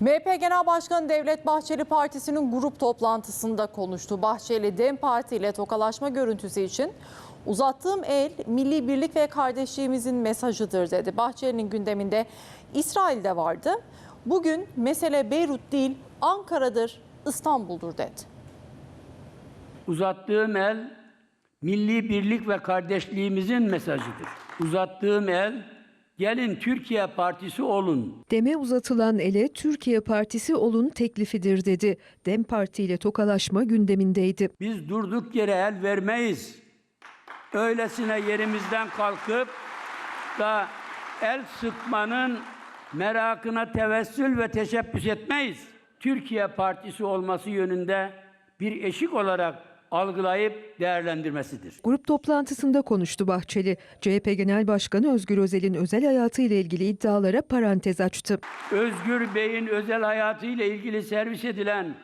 MHP Genel Başkanı Devlet Bahçeli partisinin grup toplantısında konuştu. Bahçeli DEM Parti ile tokalaşma görüntüsü için uzattığım el milli birlik ve kardeşliğimizin mesajıdır dedi. Bahçeli'nin gündeminde İsrail'de vardı. Bugün mesele Beyrut değil Ankara'dır, İstanbul'dur dedi. Uzattığım el milli birlik ve kardeşliğimizin mesajıdır. Uzattığım el gelin Türkiye Partisi olun. Deme uzatılan ele Türkiye Partisi olun teklifidir dedi. Dem Parti ile tokalaşma gündemindeydi. Biz durduk yere el vermeyiz. Öylesine yerimizden kalkıp da el sıkmanın merakına tevessül ve teşebbüs etmeyiz. Türkiye Partisi olması yönünde bir eşik olarak algılayıp değerlendirmesidir. Grup toplantısında konuştu Bahçeli. CHP Genel Başkanı Özgür Özel'in özel hayatı ile ilgili iddialara parantez açtı. Özgür Bey'in özel hayatıyla ilgili servis edilen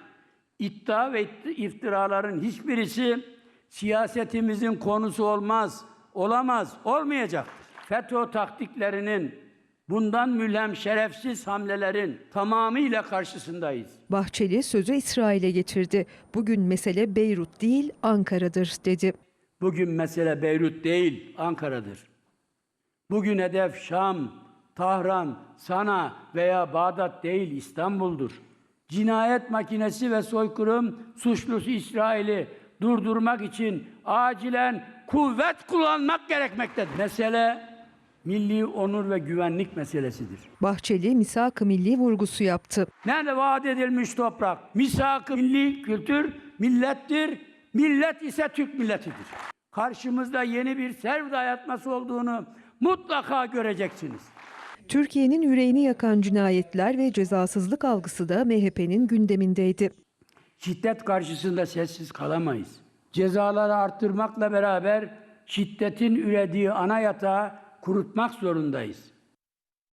iddia ve iftiraların hiçbirisi siyasetimizin konusu olmaz, olamaz, olmayacaktır. FETÖ taktiklerinin bundan mülhem şerefsiz hamlelerin tamamıyla karşısındayız. Bahçeli sözü İsrail'e getirdi. Bugün mesele Beyrut değil Ankara'dır dedi. Bugün mesele Beyrut değil, Ankara'dır. Bugün hedef Şam, Tahran, Sana veya Bağdat değil, İstanbul'dur. Cinayet makinesi ve soykırım suçlusu İsrail'i durdurmak için acilen kuvvet kullanmak gerekmektedir. Mesele milli onur ve güvenlik meselesidir. Bahçeli misak-ı milli vurgusu yaptı. Nerede vaat edilmiş toprak? Misak-ı milli kültür millettir. Millet ise Türk milletidir. Karşımızda yeni bir serv dayatması olduğunu mutlaka göreceksiniz. Türkiye'nin yüreğini yakan cinayetler ve cezasızlık algısı da MHP'nin gündemindeydi. Şiddet karşısında sessiz kalamayız. Cezaları arttırmakla beraber şiddetin ürediği ana yatağı kurutmak zorundayız.